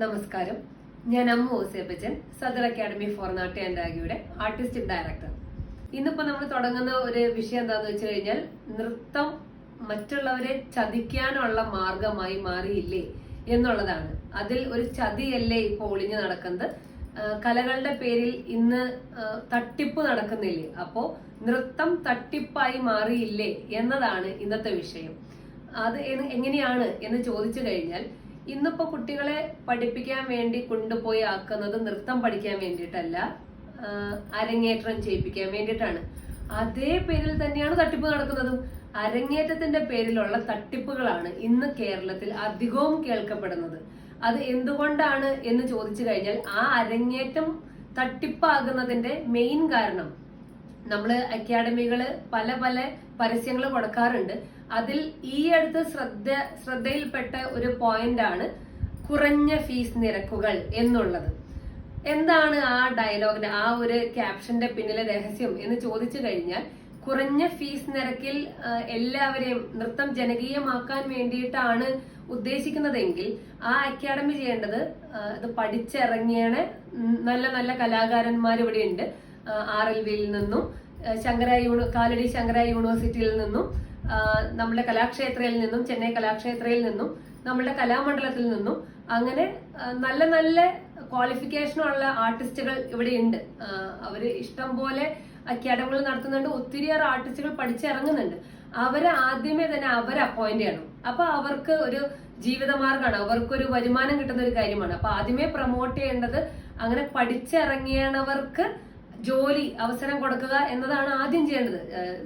നമസ്കാരം. ഞാൻ അമ്മു ഓസേപ്പച്ചൻ സദർ അക്കാഡമി ഫോർ നാട്ട് ആൻഡ് ആഗിയുടെ ആർട്ടിസ്റ്റിക് ഡയറക്ടർ ഇന്നിപ്പോ നമ്മൾ തുടങ്ങുന്ന ഒരു വിഷയം എന്താന്ന് വെച്ച് കഴിഞ്ഞാൽ നൃത്തം മറ്റുള്ളവരെ ചതിക്കാനുള്ള മാർഗമായി മാറിയില്ലേ എന്നുള്ളതാണ്. അതിൽ ഒരു ചതിയല്ലേ ഇപ്പോൾ ഒളിഞ്ഞു നടക്കുന്നത്? കലകളുടെ പേരിൽ ഇന്ന് തട്ടിപ്പ് നടക്കുന്നില്ലേ? അപ്പോ നൃത്തം തട്ടിപ്പായി മാറിയില്ലേ എന്നതാണ് ഇന്നത്തെ വിഷയം. അത് എങ്ങനെയാണ് എന്ന് ചോദിച്ചു കഴിഞ്ഞാൽ ഇന്നിപ്പോ കുട്ടികളെ പഠിപ്പിക്കാൻ വേണ്ടി കൊണ്ടുപോയി ആക്കുന്നത് നൃത്തം പഠിക്കാൻ വേണ്ടിയിട്ടല്ല അരങ്ങേറ്റം ചെയ്യിപ്പിക്കാൻ വേണ്ടിയിട്ടാണ്. അതേ പേരിൽ തന്നെയാണ് തട്ടിപ്പ് നടക്കുന്നതും. അരങ്ങേറ്റത്തിന്റെ പേരിലുള്ള തട്ടിപ്പുകളാണ് ഇന്ന് കേരളത്തിൽ അധികവും കേൾക്കപ്പെടുന്നത്. അത് എന്തുകൊണ്ടാണ് എന്ന് ചോദിച്ചു കഴിഞ്ഞാൽ ആ അരങ്ങേറ്റം തട്ടിപ്പാകുന്നതിന്റെ മെയിൻ കാരണം നമ്മൾ അക്കാഡമികൾ പല പല പരസ്യങ്ങൾ കൊടുക്കാറുണ്ട്. അതിൽ ഈ അടുത്ത് ശ്രദ്ധ ശ്രദ്ധയിൽപ്പെട്ട ഒരു പോയിന്റ് ആണ് കുറഞ്ഞ ഫീസ് നിരക്കുകൾ എന്നുള്ളത്. എന്താണ് ആ ഡയലോഗിന് ആ ഒരു ക്യാപ്ഷന്റെ പിന്നിലെ രഹസ്യം എന്ന് ചോദിച്ചു കഴിഞ്ഞാൽ കുറഞ്ഞ ഫീസ് നിരക്കിൽ എല്ലാവരെയും നൃത്തം ജനകീയമാക്കാൻ വേണ്ടിയിട്ടാണ് ഉദ്ദേശിക്കുന്നതെങ്കിൽ ആ അക്കാഡമി ചെയ്യേണ്ടത് ഇത് പഠിച്ചിറങ്ങിയാണ്. നല്ല നല്ല കലാകാരന്മാർ ഇവിടെ ഉണ്ട് ആർ എൽ വിയിൽ നിന്നും ശങ്കര യൂണി കാലടി ശങ്കര യൂണിവേഴ്സിറ്റിയിൽ നിന്നും നമ്മുടെ കലാക്ഷേത്രയിൽ നിന്നും ചെന്നൈ കലാക്ഷേത്രയിൽ നിന്നും നമ്മുടെ കലാമണ്ഡലത്തിൽ നിന്നും അങ്ങനെ നല്ല നല്ല ക്വാളിഫിക്കേഷനുള്ള ആർട്ടിസ്റ്റുകൾ ഇവിടെ ഉണ്ട്. അവർ ഇഷ്ടം പോലെ അക്കാഡമികൾ നടത്തുന്നുണ്ട്. ഒത്തിരിയേറെ ആർട്ടിസ്റ്റുകൾ പഠിച്ചിറങ്ങുന്നുണ്ട്. അവരെ ആദ്യമേ തന്നെ അവരെ അപ്പോയിന്റ് ചെയ്യണം. അപ്പൊ അവർക്ക് ഒരു ജീവിതമാർഗമാണ്. അവർക്കൊരു വരുമാനം കിട്ടുന്ന ഒരു കാര്യമാണ്. അപ്പൊ ആദ്യമേ പ്രൊമോട്ട് ചെയ്യേണ്ടത് അങ്ങനെ പഠിച്ചിറങ്ങിയവർക്ക് ജോലി അവസരം കൊടുക്കുക എന്നതാണ് ആദ്യം ചെയ്യേണ്ടത്.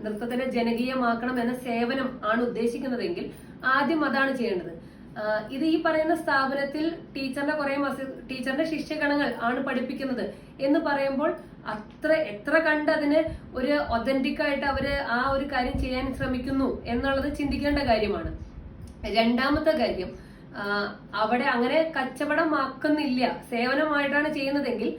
നൃത്തത്തിനെ ജനകീയമാക്കണം എന്ന സേവനം ആണ് ഉദ്ദേശിക്കുന്നതെങ്കിൽ ആദ്യം അതാണ് ചെയ്യേണ്ടത്. ഇത് ഈ പറയുന്ന സ്ഥാപനത്തിൽ ടീച്ചറിന്റെ കുറെ ടീച്ചറിന്റെ ശിഷ്യഗണങ്ങൾ ആണ് പഠിപ്പിക്കുന്നത് എന്ന് പറയുമ്പോൾ അത്ര എത്ര കണ്ട് അതിന് ഒരു ഒതന്റിക് ആയിട്ട് അവർ ആ ഒരു കാര്യം ചെയ്യാൻ ശ്രമിക്കുന്നു എന്നുള്ളത് ചിന്തിക്കേണ്ട കാര്യമാണ്. രണ്ടാമത്തെ കാര്യം അവിടെ അങ്ങനെ കച്ചവടമാക്കുന്നില്ല. സേവനമായിട്ടാണ് ചെയ്യുന്നതെങ്കിൽ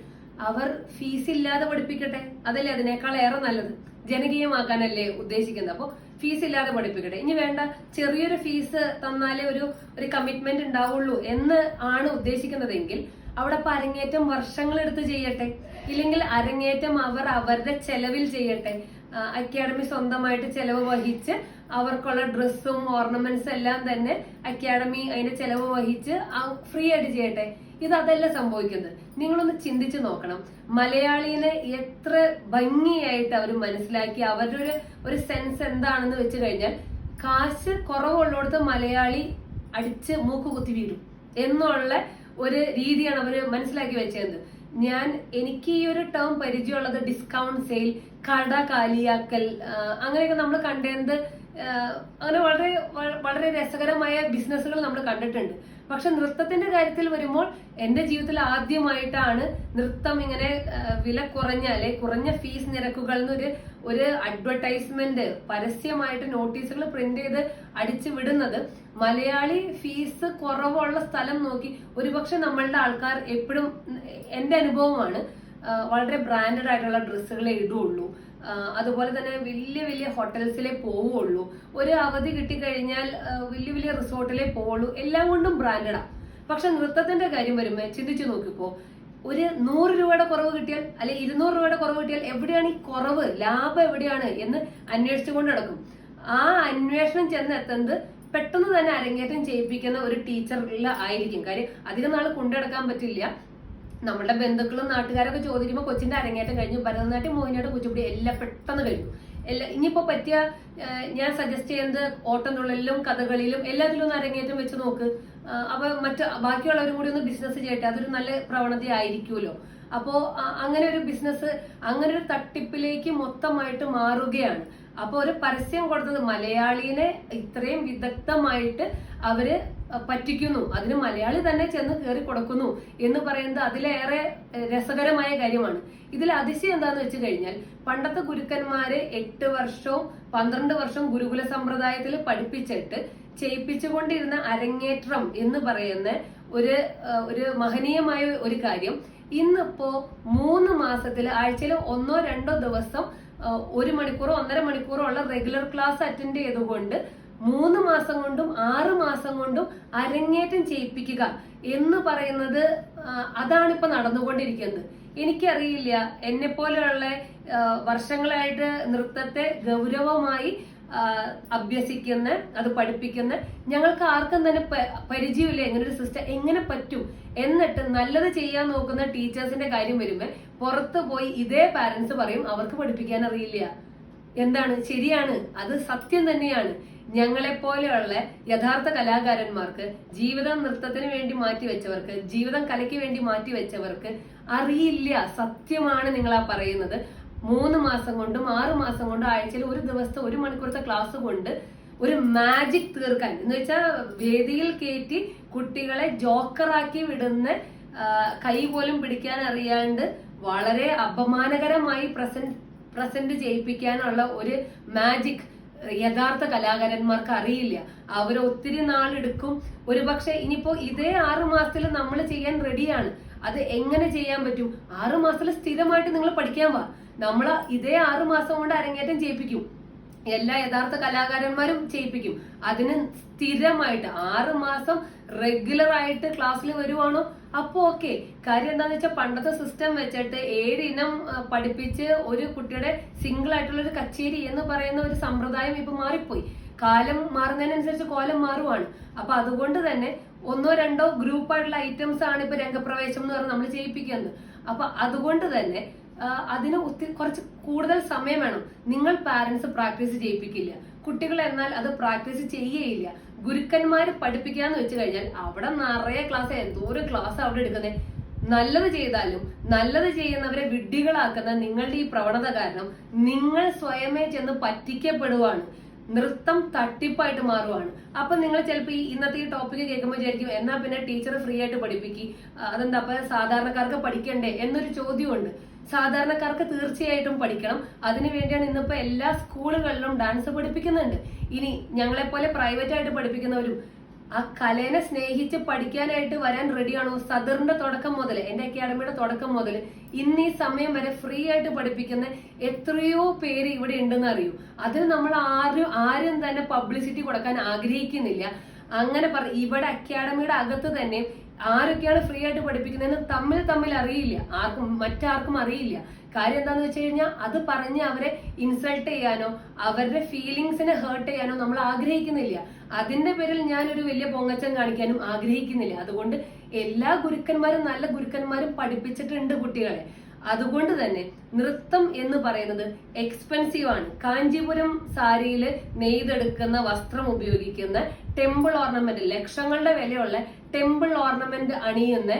അവർ ഫീസ് ഇല്ലാതെ പഠിപ്പിക്കട്ടെ? അതല്ലേ അതിനേക്കാൾ ഏറെ നല്ലത്? ജനകീയമാക്കാനല്ലേ ഉദ്ദേശിക്കുന്നത്. അപ്പോൾ ഫീസ് ഇല്ലാതെ പഠിപ്പിക്കട്ടെ. ഇനി വേണ്ട ചെറിയൊരു ഫീസ് തന്നാലേ ഒരു ഒരു കമ്മിറ്റ്മെന്റ് ഉണ്ടാവുള്ളൂ എന്ന് ആണ് ഉദ്ദേശിക്കുന്നതെങ്കിൽ അവിടെ അരങ്ങേറ്റം വർഷങ്ങളെടുത്ത് ചെയ്യട്ടെ? ഇല്ലെങ്കിൽ അരങ്ങേറ്റം അവർ അവരുടെ ചെലവിൽ ചെയ്യട്ടെ? അക്കാഡമി സ്വന്തമായിട്ട് ചെലവ് വഹിച്ച് അവർക്കുള്ള ഡ്രസ്സും ഓർണമെന്റ്സ് എല്ലാം തന്നെ അക്കാഡമി അതിന്റെ ചെലവ് വഹിച്ച് ഫ്രീ ആയിട്ട് ചെയ്യട്ടെ. ഇത് അതല്ല സംഭവിക്കുന്നത്. നിങ്ങളൊന്ന് ചിന്തിച്ചു നോക്കണം. മലയാളീനെ എത്ര ഭംഗിയായിട്ട് അവർ മനസ്സിലാക്കി അവരുടെ ഒരു ഒരു സെൻസ് എന്താണെന്ന് വെച്ച് കഴിഞ്ഞാൽ കാശ് കുറവുള്ളിടത്ത് മലയാളി അടിച്ച് മൂക്ക് കുത്തി വീഴും. എന്നുള്ള ഒരു രീതിയാണ് അവർ മനസ്സിലാക്കി വെച്ചത് ഞാൻ എനിക്ക് ഈ ഒരു ടേം പരിചയമുള്ളത് ഡിസ്കൗണ്ട് സെയിൽ കട കാലിയാക്കൽ അങ്ങനെയൊക്കെ നമ്മൾ കണ്ടത് അങ്ങനെ വളരെ വളരെ രസകരമായ ബിസിനസ്സുകൾ നമ്മൾ കണ്ടിട്ടുണ്ട്. പക്ഷെ നൃത്തത്തിന്റെ കാര്യത്തിൽ വരുമ്പോൾ എന്റെ ജീവിതത്തിൽ ആദ്യമായിട്ടാണ് നൃത്തം ഇങ്ങനെ വില കുറഞ്ഞ അല്ലെ കുറഞ്ഞ ഫീസ് നിരക്കുകൾ എന്നൊരു ഒരു അഡ്വർടൈസ്മെന്റ് പരസ്യമായിട്ട് നോട്ടീസുകൾ പ്രിന്റ് ചെയ്ത് അടിച്ചു വിടുന്നത്. മലയാളി ഫീസ് കുറവുള്ള സ്ഥലം നോക്കി ഒരുപക്ഷെ നമ്മളുടെ ആൾക്കാർ എപ്പോഴും എന്റെ അനുഭവമാണ്. വളരെ ബ്രാൻഡഡ് ആയിട്ടുള്ള ഡ്രസ്സുകളെ ഇടുള്ളൂ. അതുപോലെ തന്നെ വലിയ വലിയ ഹോട്ടൽസിലെ പോവുള്ളൂ. ഒരു അവധി കിട്ടിക്കഴിഞ്ഞാൽ വലിയ വലിയ റിസോർട്ടിലെ പോവുള്ളൂ. എല്ലാം കൊണ്ടും ബ്രാൻഡഡാ പക്ഷെ നൃത്തത്തിന്റെ കാര്യം വരുമ്പോൾ ചിന്തിച്ചു നോക്കിപ്പോ ഒരു നൂറ് രൂപയുടെ കുറവ് കിട്ടിയാൽ അല്ലെ ഇരുന്നൂറ് രൂപയുടെ കുറവ് കിട്ടിയാൽ എവിടെയാണ് ഈ കുറവ്? ലാഭം എവിടെയാണ് എന്ന് അന്വേഷിച്ചുകൊണ്ട് നടക്കും. ആ അന്വേഷണം ചെന്നെത്തുന്നത് പെട്ടെന്ന് തന്നെ അരങ്ങേറ്റം ചെയ്യിപ്പിക്കുന്ന ഒരു ടീച്ചറിൽ ആയിരിക്കും. കാര്യം അധികം നാൾ കൊണ്ടുനടക്കാൻ പറ്റില്ല. നമ്മുടെ ബന്ധുക്കളും നാട്ടുകാരൊക്കെ ചോദിക്കുമ്പോൾ കൊച്ചിന്റെ അരങ്ങേറ്റം കഴിഞ്ഞു ഭരതനാട്യം മോഹിനിയാട്ടം കുച്ചിപ്പുടി എല്ലാം പെട്ടെന്ന് കഴിഞ്ഞു. എല്ലാ ഇനിയിപ്പോ പറ്റിയ ഞാൻ സജസ്റ്റ് ചെയ്യുന്നത് ഓട്ടംതുള്ളലിലും കഥകളിലും എല്ലാത്തിലും ഒന്ന് അരങ്ങേറ്റം വെച്ച് നോക്ക്. അപ്പൊ മറ്റ് ബാക്കിയുള്ളവരും കൂടി ഒന്ന് ബിസിനസ് ചെയ്യട്ടെ അതൊരു നല്ല പ്രവണത ആയിരിക്കുമല്ലോ അപ്പോ അങ്ങനെ ഒരു ബിസിനസ് അങ്ങനെ ഒരു തട്ടിപ്പിലേക്ക് മൊത്തമായിട്ട് മാറുകയാണ്. അപ്പൊ ഒരു പരസ്യം കൊടുത്തത് മലയാളിയെ ഇത്രയും വിദഗ്ധമായിട്ട് അവർ പറ്റിക്കുന്നു. അതിന് മലയാളി തന്നെ ചെന്ന് കയറി കൊടുക്കുന്നു എന്ന് പറയുന്നത് അതിലേറെ രസകരമായ കാര്യമാണ്. ഇതിൽ അതിശയം എന്താന്ന് വെച്ച് കഴിഞ്ഞാൽ പണ്ടത്തെ ഗുരുക്കന്മാര് എട്ട് വർഷവും പന്ത്രണ്ട് വർഷവും ഗുരുകുല സമ്പ്രദായത്തിൽ പഠിപ്പിച്ചിട്ട് ചെയ്യിപ്പിച്ചുകൊണ്ടിരുന്ന അരങ്ങേറ്റം എന്ന് പറയുന്ന ഒരു ഒരു മഹനീയമായ ഒരു കാര്യം. ഇന്നിപ്പോ മൂന്ന് മാസത്തിൽ ആഴ്ചയിൽ ഒന്നോ രണ്ടോ ദിവസം ഒരു മണിക്കൂറോ ഒന്നര മണിക്കൂറോ ഉള്ള റെഗുലർ ക്ലാസ് അറ്റൻഡ് ചെയ്തുകൊണ്ട് മൂന്ന് മാസം കൊണ്ടും ആറ് മാസം കൊണ്ടും അരങ്ങേറ്റം ചെയ്യിപ്പിക്കുക എന്ന് പറയുന്നത് അതാണ് ഇപ്പൊ നടന്നുകൊണ്ടിരിക്കുന്നത്. എനിക്കറിയില്ല എന്നെ പോലെയുള്ള വർഷങ്ങളായിട്ട് നൃത്തത്തെ ഗൗരവമായി അഭ്യസിക്കുന്ന അത് പഠിപ്പിക്കുന്ന. ഞങ്ങൾക്ക് ആർക്കും തന്നെ പരിചയമില്ല എങ്ങനെ ഒരു സിസ്റ്റം എങ്ങനെ പറ്റും. എന്നിട്ട് നല്ലത് ചെയ്യാൻ നോക്കുന്ന ടീച്ചേഴ്സിന്റെ കാര്യം വരുമ്പോൾ പുറത്ത് പോയി ഇതേ പാരന്റ്സ് പറയും അവർക്ക് പഠിപ്പിക്കാൻ അറിയില്ല. എന്താണ്? ശരിയാണ്. അത് സത്യം തന്നെയാണ്. ഞങ്ങളെ പോലെയുള്ള യഥാർത്ഥ കലാകാരന്മാർക്ക് ജീവിതം നൃത്തത്തിന് വേണ്ടി മാറ്റി വെച്ചവർക്ക് ജീവിതം കലയ്ക്ക് വേണ്ടി മാറ്റി വെച്ചവർക്ക് അറിയില്ല. സത്യമാണ് നിങ്ങൾ ആ പറയുന്നത്. മൂന്ന് മാസം കൊണ്ടും ആറു മാസം കൊണ്ടും ആഴ്ചയിൽ ഒരു ദിവസത്തെ ഒരു മണിക്കൂറത്തെ ക്ലാസ് കൊണ്ട് ഒരു മാജിക് തീർക്കാൻ. എന്ന് വെച്ചാൽ വേദിയിൽ കയറ്റി കുട്ടികളെ ജോക്കറാക്കി വിടുന്ന കൈ പോലും പിടിക്കാൻ അറിയാണ്ട് വളരെ അപമാനകരമായി പ്രസന്റ് പ്രസന്റ് ചെയ്യിപ്പിക്കാനുള്ള ഒരു മാജിക് യഥാർത്ഥ കലാകാരന്മാർക്ക് അറിയില്ല. അവർ ഒത്തിരി നാളെടുക്കും ഒരുപക്ഷെ ഇനിയിപ്പോ ഇതേ ആറു മാസത്തിൽ നമ്മൾ ചെയ്യാൻ റെഡിയാണ് അത് എങ്ങനെ ചെയ്യാൻ പറ്റും? ആറു മാസത്തിൽ സ്ഥിരമായിട്ട് നിങ്ങൾ പഠിക്കാൻ വാ. നമ്മൾ ഇതേ ആറു മാസം കൊണ്ട് അരങ്ങേറ്റം ചെയ്യിപ്പിക്കും. എല്ലാ യഥാർത്ഥ കലാകാരന്മാരും ചെയ്യിപ്പിക്കും. അതിന് സ്ഥിരമായിട്ട് ആറ് മാസം റെഗുലർ ആയിട്ട് ക്ലാസ്സിൽ വരുവാണോ? അപ്പൊ ഓക്കെ കാര്യം എന്താന്ന് വെച്ചാൽ പണ്ടത്തെ സിസ്റ്റം വെച്ചിട്ട് ഏഴ് ഇനം പഠിപ്പിച്ച് ഒരു കുട്ടിയുടെ സിംഗിൾ ആയിട്ടുള്ള ഒരു കച്ചേരി എന്ന് പറയുന്ന ഒരു സമ്പ്രദായം ഇപ്പൊ മാറിപ്പോയി. കാലം മാറുന്നതിനനുസരിച്ച് കോലം മാറുവാണ്. അപ്പൊ അതുകൊണ്ട് തന്നെ ഒന്നോ രണ്ടോ ഗ്രൂപ്പ് ആയിട്ടുള്ള ഐറ്റംസ് ആണ് ഇപ്പൊ രംഗപ്രവേശം എന്ന് പറഞ്ഞ് നമ്മൾ ചെയ്യിപ്പിക്കുന്നത്. അപ്പൊ അതുകൊണ്ട് തന്നെ അതിന് ഒത്തിരി കുറച്ച് കൂടുതൽ സമയം വേണം. നിങ്ങൾ പാരന്റ്സ് പ്രാക്ടീസ് ചെയ്യിപ്പിക്കില്ല. കുട്ടികൾ എന്നാൽ അത് പ്രാക്ടീസ് ചെയ്യുകയില്ല ഗുരുക്കന്മാർ പഠിപ്പിക്കാന്ന് വെച്ച് കഴിഞ്ഞാൽ അവിടെ നിറയെ ക്ലാസ് എന്തോരം ക്ലാസ് അവിടെ എടുക്കുന്നത് നല്ലത് ചെയ്താലും നല്ലത് ചെയ്യുന്നവരെ വിഡ്ഢികളാക്കുന്ന നിങ്ങളുടെ ഈ പ്രവണത കാരണം നിങ്ങൾ സ്വയമേ ചെന്ന് പറ്റിക്കപ്പെടുവാണ്. നൃത്തം തട്ടിപ്പായിട്ട് മാറുവാണ്. അപ്പൊ നിങ്ങൾ ചിലപ്പോൾ ഈ ഇന്നത്തെ ഈ ടോപ്പിക്ക് കേൾക്കുമ്പോൾ വിചാരിക്കും എന്നാ പിന്നെ ടീച്ചർ ഫ്രീ ആയിട്ട് പഠിപ്പിക്കും. അതെന്താ അപ്പൊ സാധാരണക്കാർക്ക് പഠിക്കണ്ടേ എന്നൊരു ചോദ്യമുണ്ട്. സാധാരണക്കാർക്ക് തീർച്ചയായിട്ടും പഠിക്കണം. അതിനു വേണ്ടിയാണ് ഇന്നിപ്പോ എല്ലാ സ്കൂളുകളിലും ഡാൻസ് പഠിപ്പിക്കുന്നുണ്ട്. ഇനി ഞങ്ങളെ പോലെ പ്രൈവറ്റ് ആയിട്ട് പഠിപ്പിക്കുന്നവരും ആ കലേനെ സ്നേഹിച്ച് പഠിക്കാനായിട്ട് വരാൻ റെഡിയാണോ സദറിന്റെ തുടക്കം മുതൽ എന്റെ അക്കാഡമിയുടെ തുടക്കം മുതൽ ഇന്ന് ഈ സമയം വരെ ഫ്രീ ആയിട്ട് പഠിപ്പിക്കുന്ന എത്രയോ പേര് ഇവിടെ ഉണ്ടെന്ന് അറിയൂ. അതിന് നമ്മൾ ആരും ആരും തന്നെ പബ്ലിസിറ്റി കൊടുക്കാൻ ആഗ്രഹിക്കുന്നില്ല. അങ്ങനെ പറ ഇവിടെ അക്കാഡമിയുടെ അകത്ത് തന്നെ ആരൊക്കെയാണ് ഫ്രീ ആയിട്ട് പഠിപ്പിക്കുന്നതെന്ന് തമ്മിൽ തമ്മിൽ അറിയില്ല. ആർക്കും മറ്റാർക്കും അറിയില്ല. കാര്യം എന്താന്ന് വെച്ച് കഴിഞ്ഞാൽ അത് പറഞ്ഞ് അവരെ ഇൻസൾട്ട് ചെയ്യാനോ അവരുടെ ഫീലിങ്സിനെ ഹേർട്ട് ചെയ്യാനോ നമ്മൾ ആഗ്രഹിക്കുന്നില്ല. അതിന്റെ പേരിൽ ഞാനൊരു വലിയ പൊങ്ങച്ചം കാണിക്കാനും ആഗ്രഹിക്കുന്നില്ല. അതുകൊണ്ട് എല്ലാ ഗുരുക്കന്മാരും നല്ല ഗുരുക്കന്മാരും പഠിപ്പിച്ചിട്ടുണ്ട് കുട്ടികളെ. അതുകൊണ്ട് തന്നെ നൃത്തം എന്ന് പറയുന്നത് എക്സ്പെൻസീവ് ആണ്. കാഞ്ചീപുരം സാരിയിൽ നെയ്തെടുക്കുന്ന വസ്ത്രം ഉപയോഗിക്കുന്ന ടെമ്പിൾ ഓർണമെന്റ് ലക്ഷങ്ങളുടെ വിലയുള്ള ടെമ്പിൾ ഓർണമെന്റ് അണിയുന്ന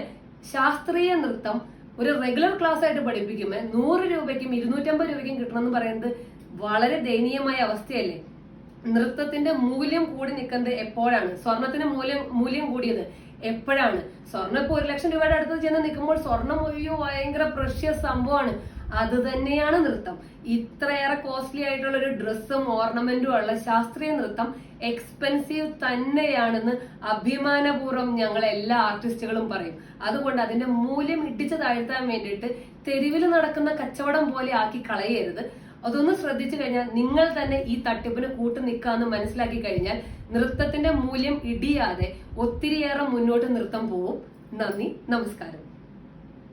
ശാസ്ത്രീയ നൃത്തം ഒരു റെഗുലർ ക്ലാസ് ആയിട്ട് പഠിപ്പിക്കുമ്പോൾ നൂറ് രൂപയ്ക്കും ഇരുന്നൂറ്റമ്പത് രൂപയ്ക്കും കിട്ടണമെന്ന് പറയുന്നത് വളരെ ദയനീയമായ അവസ്ഥയല്ലേ? നൃത്തത്തിന്റെ മൂല്യം കൂടി നിൽക്കുന്നത് എപ്പോഴാണ്? സ്വർണത്തിന്റെ മൂല്യം മൂല്യം കൂടിയത് എപ്പോഴാണ്? സ്വർണം ഇപ്പൊ ഒരു ലക്ഷം രൂപയുടെ അടുത്ത് ചെന്ന് നിൽക്കുമ്പോൾ സ്വർണം ഒയ്യോ ഭയങ്കര പ്രഷ്യസ് സംഭവമാണ്. അത് തന്നെയാണ് നൃത്തം. ഇത്രയേറെ കോസ്റ്റ്ലി ആയിട്ടുള്ള ഒരു ഡ്രസ്സും ഓർണമെന്റും ഉള്ള ശാസ്ത്രീയ നൃത്തം എക്സ്പെൻസീവ് തന്നെയാണെന്ന് അഭിമാനപൂർവം ഞങ്ങൾ എല്ലാ ആർട്ടിസ്റ്റുകളും പറയും. അതുകൊണ്ട് അതിന്റെ മൂല്യം ഇടിച്ചു താഴ്ത്താൻ വേണ്ടിയിട്ട് തെരുവിൽ നടക്കുന്ന കച്ചവടം പോലെ ആക്കി കളയരുത്. അതൊന്ന് ശ്രദ്ധിച്ചു കഴിഞ്ഞാൽ നിങ്ങൾ തന്നെ ഈ തട്ടിപ്പിന് കൂട്ടു നിൽക്കാന്ന് മനസ്സിലാക്കി കഴിഞ്ഞാൽ നൃത്തത്തിന്റെ മൂല്യം ഇടിയാതെ ഒത്തിരിയേറെ മുന്നോട്ട് നൃത്തം പോവും. നന്ദി. നമസ്കാരം.